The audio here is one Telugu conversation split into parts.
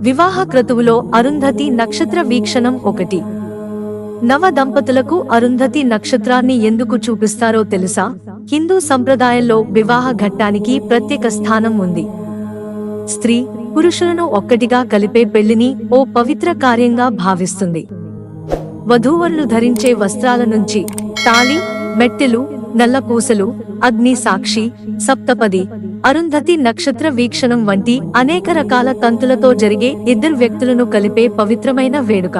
వివాహ క్రతువులో అరుంధతి నక్షత్ర వీక్షణం ఒకటి. నవ దంపతులకు అరుంధతి నక్షత్రాన్ని ఎందుకు చూపిస్తారో తెలుసా? హిందూ సంప్రదాయంలో వివాహ ఘట్టానికి ప్రత్యేక స్థానం ఉంది. స్త్రీ పురుషులను ఒక్కటిగా కలిపే పెళ్ళిని ఓ పవిత్ర కార్యంగా భావిస్తుంది. వధూవరులు ధరించే వస్త్రాల నుంచి తాళి మెట్టెలు నల్లపూసలు అగ్ని సాక్షి సప్తపది అరుంధతి నక్షత్ర వీక్షణం వంటి అనేక రకాల తంతులతో జరిగే ఇద్దరు వ్యక్తులను కలిపే పవిత్రమైన వేడుక.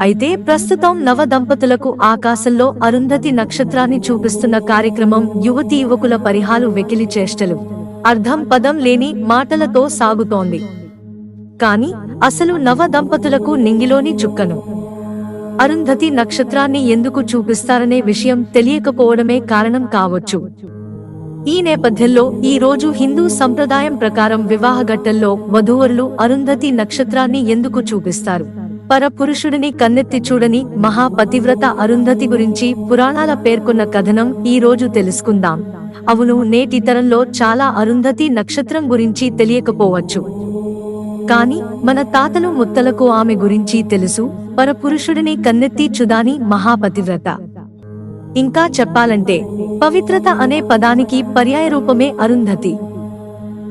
అయితే ప్రస్తుతం నవ దంపతులకు ఆకాశంలో అరుంధతి నక్షత్రాన్ని చూపిస్తున్న కార్యక్రమం యువతీ యువకుల పరిహాలు వెకిలి చేష్టలు. అర్థం పదం లేని మాటలతో సాగుతోంది. కాని అసలు నవ దంపతులకు నింగిలోని చుక్కను అరుంధతి నక్షత్రాన్ని ఎందుకు చూపిస్తారనే విషయం తెలియకపోవడమే కారణం కావచ్చు. ఈ నేపథ్యంలో ఈ రోజు హిందూ సంప్రదాయం ప్రకారం వివాహ ఘట్టంలో వధూవరులు అరుంధతి నక్షత్రాన్ని ఎందుకు చూపిస్తారు? పరపురుషుడిని కన్నెత్తి చూడని మహాపతివ్రత అరుంధతి గురించి పురాణాల పేర్కొన్న కథనం ఈ రోజు తెలుసుకుందాం. అవును నేటి తరంలో చాలా అరుంధతి నక్షత్రం గురించి తెలియకపోవచ్చు. కాని మన తాతలు ముత్తలకు ఆమె గురించి తెలుసు పరపురుషుడిని కన్నెత్తి చుదాని మహాపతివ్రత. ఇంకా చెప్పాలంటే పవిత్రత అనే పదానికి పర్యాయ రూపమే అరుంధతి.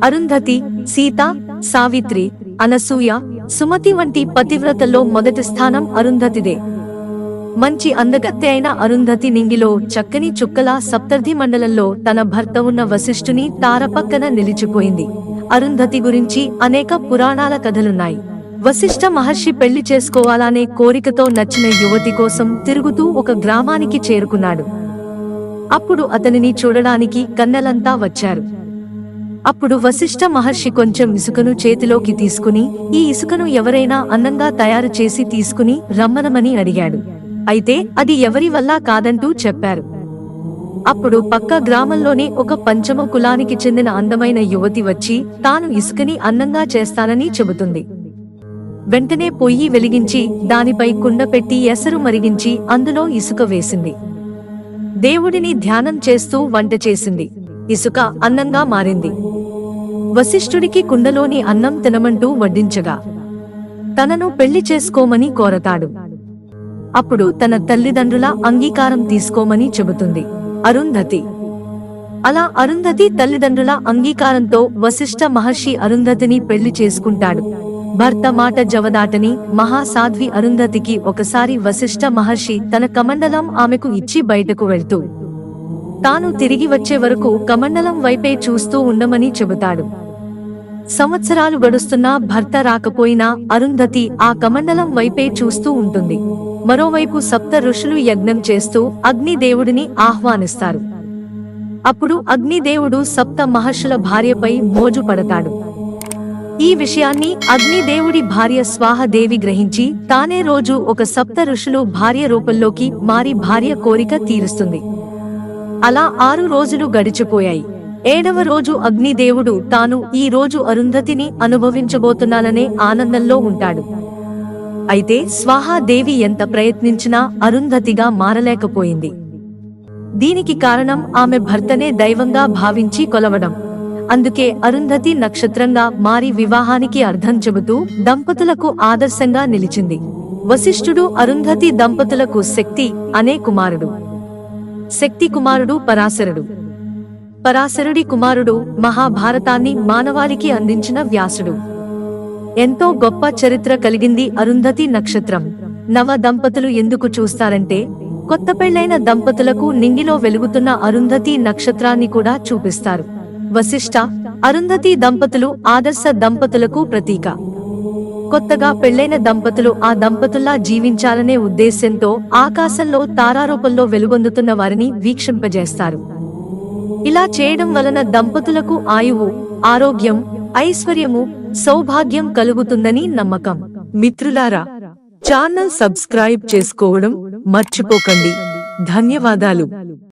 అరుంధతి సీత సావిత్రి అనసూయ సుమతి వంటి పతివ్రతల్లో మొదటి స్థానం అరుంధతిదే. మంచి అందగత్తె అయిన అరుంధతి నింగిలో చక్కని చుక్కల సప్తర్ధి మండలంలో తన భర్త ఉన్న వశిష్ఠుని తారపక్కన నిలిచిపోయింది. అరుంధతి గురించి అనేక పురాణాల కథలున్నాయి. వశిష్ఠ మహర్షి పెళ్ళి చేసుకోవాలనే కోరికతో నచ్చిన యువతి కోసం తిరుగుతూ ఒక గ్రామానికి చేరుకున్నాడు. అప్పుడు అతనిని చూడడానికి కన్నెలంతా వచ్చారు. అప్పుడు వశిష్ఠ మహర్షి కొంచెం ఇసుకను చేతిలోకి తీసుకుని ఈ ఇసుకను ఎవరైనా అందంగా తయారు చేసి తీసుకుని రమ్మనమని అడిగాడు. అయితే అది ఎవరి వల్ల కాదంటూ చెప్పారు. అప్పుడు పక్క గ్రామంలోని ఒక పంచమ కులానికి చెందిన అందమైన యువతి వచ్చి తాను ఇసుకని అందంగా చేస్తానని చెబుతుంది. వెంటనే పొయ్యి వెలిగించి దానిపై కుండ పెట్టి ఎసరు మరిగించి అందులో ఇసుక వేసింది. దేవుడిని ధ్యానం చేస్తూ వంట చేసింది. ఇసుక అన్నంగా మారింది. వశిష్ఠుడికి కుండలోని అన్నం తినమంటూ వడ్డించగా తనను పెళ్ళి చేసుకోమని కోరతాడు. అప్పుడు తన తల్లిదండ్రుల అంగీకారం తీసుకోమని చెబుతుంది. అరుంధతి. అలా అరుంధతి తల్లిదండ్రుల అంగీకారంతో వశిష్ఠ మహర్షి అరుంధతిని పెళ్ళి చేసుకుంటాడు. భర్త మాట జవదాటని మహాసాధ్వి అరుంధతికి ఒకసారి వశిష్ఠ మహర్షి తన కమండలం ఆమెకు ఇచ్చి బయటకు వెళ్తూ తాను తిరిగి వచ్చే వరకు కమండలం వైపే చూస్తూ ఉండమని చెబుతాడు. సంవత్సరాలు గడుస్తున్నా భర్త రాకపోయినా అరుంధతి ఆ కమండలం వైపే చూస్తూ ఉంటుంది. మరోవైపు సప్త ఋషులు యజ్ఞం చేస్తూ అగ్నిదేవుడిని ఆహ్వానిస్తారు. అప్పుడు అగ్నిదేవుడు సప్త మహర్షుల భార్యపై మోజు పడతాడు. ఈ విషయాన్ని అగ్నిదేవుడి భార్య స్వాహదేవి గ్రహించి తానే రోజు ఒక సప్త ఋషులు భార్య రూపంలోకి మారి భార్య కోరిక తీరుస్తుంది. అలా ఆరు రోజులు గడిచిపోయాయి. ఏడవ రోజు అగ్నిదేవుడు తాను ఈ రోజు అరుంధతిని అనుభవించబోతున్నాననే ఆనందంలో ఉంటాడు. అయితే స్వాహాదేవి ఎంత ప్రయత్నించినా అరుంధతిగా మారలేకపోయింది. దీనికి కారణం ఆమె భర్తనే దైవంగా భావించి కొలవడం. అందుకే అరుంధతి నక్షత్రంగా మారి వివాహానికి అర్థం చెబుతూ దంపతులకు ఆదర్శంగా నిలిచింది. వశిష్ఠుడు అరుంధతి దంపతులకు శక్తి అనే కుమారుడు. శక్తి కుమారుడు పరాశరుడు. పరాశరుడి కుమారుడు మహాభారతాన్ని మానవాళికి అందించిన వ్యాసుడు. ఎంతో గొప్ప చరిత్ర కలిగింది అరుంధతి నక్షత్రం. నవ దంపతులు ఎందుకు చూస్తారంటే కొత్త పెళ్ళైన దంపతులకు నింగిలో వెలుగుతున్న అరుంధతి నక్షత్రాన్ని కూడా చూపిస్తారు. వశిష్ట అరుంధతి దంపతులు ఆదర్శ దంపతులకు ప్రతీక. కొత్తగా పెళ్ళైన దంపతులు ఆ దంపతుల్లా జీవించాలనే ఉద్దేశ్యంతో ఆకాశంలో తారారూపంలో వెలుగొందుతున్న వారిని వీక్షింపజేస్తారు. ఇలా చేయడం వలన దంపతులకు ఆయువు ఆరోగ్యం ఐశ్వర్యము సౌభాగ్యం కలుగుతుందని నమ్మకం. మిత్రులారా ఛానల్ సబ్స్క్రైబ్ చేసుకోవడం మర్చిపోకండి. ధన్యవాదాలు.